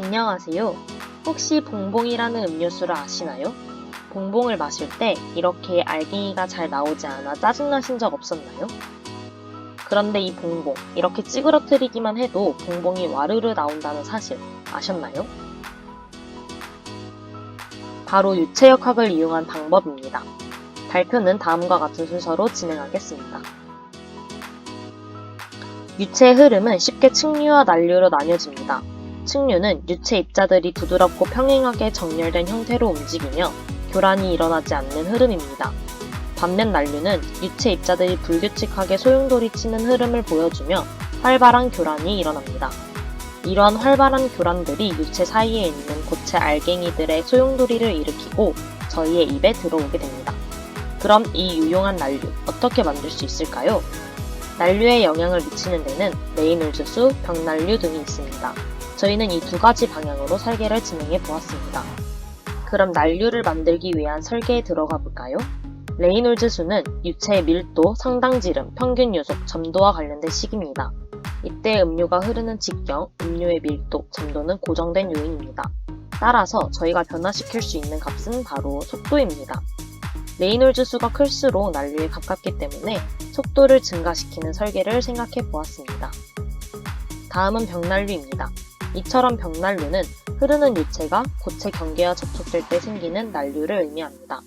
안녕하세요. 혹시 봉봉이라는 음료수를 아시나요? 봉봉을 마실 때 이렇게 알갱이가 잘 나오지 않아 짜증나신 적 없었나요? 그런데 이 봉봉, 이렇게 찌그러뜨리기만 해도 봉봉이 와르르 나온다는 사실 아셨나요? 바로 유체역학을 이용한 방법입니다. 발표는 다음과 같은 순서로 진행하겠습니다. 유체의 흐름은 쉽게 측류와 난류로 나뉘어집니다. 측류는 유체 입자들이 부드럽고 평행하게 정렬된 형태로 움직이며 교란이 일어나지 않는 흐름입니다. 반면 난류는 유체 입자들이 불규칙하게 소용돌이 치는 흐름을 보여주며 활발한 교란이 일어납니다. 이러한 활발한 교란들이 유체 사이에 있는 고체 알갱이들의 소용돌이를 일으키고 저희의 입에 들어오게 됩니다. 그럼 이 유용한 난류 어떻게 만들 수 있을까요? 난류에 영향을 미치는 데는 레이놀즈수, 벽난류 등이 있습니다. 저희는 이 두 가지 방향으로 설계를 진행해 보았습니다. 그럼 난류를 만들기 위한 설계에 들어가 볼까요? 레이놀즈 수는 유체의 밀도, 상당지름, 평균 요속, 점도와 관련된 식입니다. 이때 음료가 흐르는 직경, 음료의 밀도, 점도는 고정된 요인입니다. 따라서 저희가 변화시킬 수 있는 값은 바로 속도입니다. 레이놀즈 수가 클수록 난류에 가깝기 때문에 속도를 증가시키는 설계를 생각해 보았습니다. 다음은 벽난류입니다. 이처럼 벽난류는 흐르는 유체가 고체 경계와 접촉될 때 생기는 난류를 의미합니다.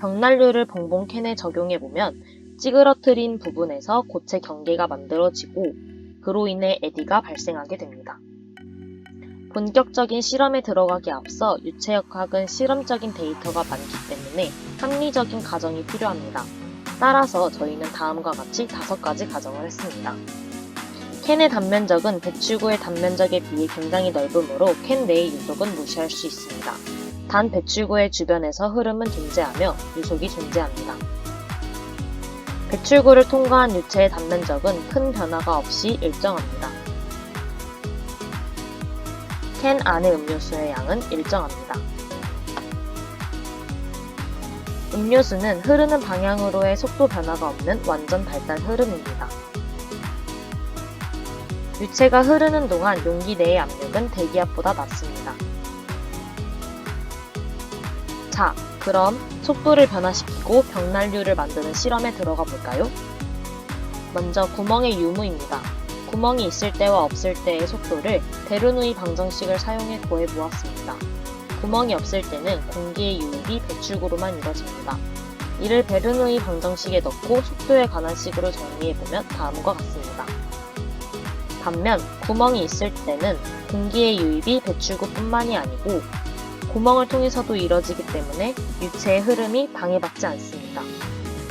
벽난류를 봉봉 캔에 적용해 보면 찌그러뜨린 부분에서 고체 경계가 만들어지고 그로 인해 에디가 발생하게 됩니다. 본격적인 실험에 들어가기 앞서 유체역학은 실험적인 데이터가 많기 때문에 합리적인 가정이 필요합니다. 따라서 저희는 다음과 같이 다섯 가지 가정을 했습니다. 캔의 단면적은 배출구의 단면적에 비해 굉장히 넓으므로 캔 내의 유속은 무시할 수 있습니다. 단 배출구의 주변에서 흐름은 존재하며 유속이 존재합니다. 배출구를 통과한 유체의 단면적은 큰 변화가 없이 일정합니다. 캔 안의 음료수의 양은 일정합니다. 음료수는 흐르는 방향으로의 속도 변화가 없는 완전 발단 흐름입니다. 유체가 흐르는 동안 용기 내의 압력은 대기압보다 낮습니다. 자, 그럼 속도를 변화시키고 벽난류를 만드는 실험에 들어가 볼까요? 먼저 구멍의 유무입니다. 구멍이 있을 때와 없을 때의 속도를 베르누이 방정식을 사용해 구해 보았습니다. 구멍이 없을 때는 공기의 유입이 배출구로만 이뤄집니다. 이를 베르누이 방정식에 넣고 속도에 관한 식으로 정리해 보면 다음과 같습니다. 반면 구멍이 있을 때는 공기의 유입이 배출구뿐만이 아니고 구멍을 통해서도 이뤄지기 때문에 유체의 흐름이 방해받지 않습니다.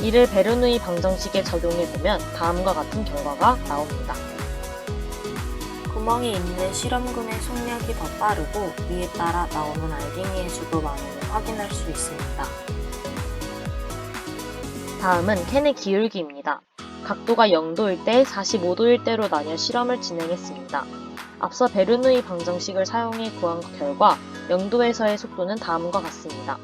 이를 베르누이 방정식에 적용해 보면 다음과 같은 결과가 나옵니다. 구멍이 있는 실험군의 속력이 더 빠르고 위에 따라 나오는 알갱이의 주도 많음을 확인할 수 있습니다. 다음은 캔의 기울기입니다. 각도가 0도일 때 45도일 때로 나뉘어 실험을 진행했습니다. 앞서 베르누이 방정식을 사용해 구한 결과 0도에서의 속도는 다음과 같습니다.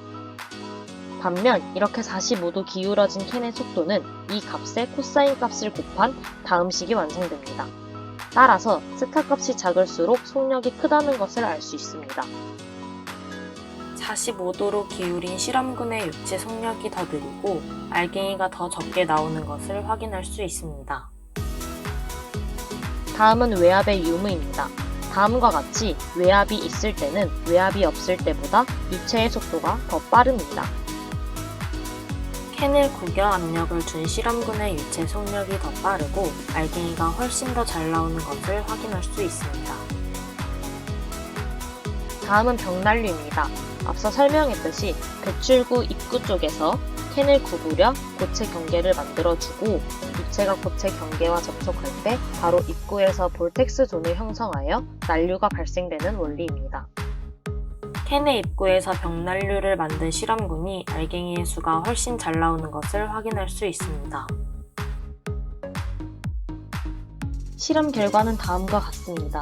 반면 이렇게 45도 기울어진 캔의 속도는 이 값에 코사인 값을 곱한 다음 식이 완성됩니다. 따라서 스타 값이 작을수록 속력이 크다는 것을 알 수 있습니다. 45도로 기울인 실험군의 육체 속력이 더 느리고 알갱이가 더 적게 나오는 것을 확인할 수 있습니다. 다음은 외압의 유무입니다. 다음과 같이 외압이 있을 때는 외압이 없을 때보다 유체의 속도가 더 빠릅니다. 캔을 구겨 압력을 준 실험군의 유체 속력이 더 빠르고 알갱이가 훨씬 더 잘 나오는 것을 확인할 수 있습니다. 다음은 벽난류입니다. 앞서 설명했듯이 배출구 입구 쪽에서 캔을 구부려 고체 경계를 만들어주고 유체가 고체 경계와 접촉할 때 바로 입구에서 볼텍스 존을 형성하여 난류가 발생되는 원리입니다. 캔의 입구에서 벽난류를 만든 실험군이 알갱이의 수가 훨씬 잘 나오는 것을 확인할 수 있습니다. 실험 결과는 다음과 같습니다.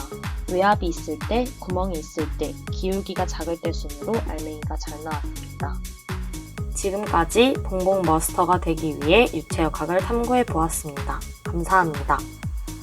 외압이 있을 때, 구멍이 있을 때, 기울기가 작을 때 순으로 알맹이가 잘 나왔습니다. 지금까지 봉봉 머스터가 되기 위해 유체역학을 탐구해 보았습니다. 감사합니다.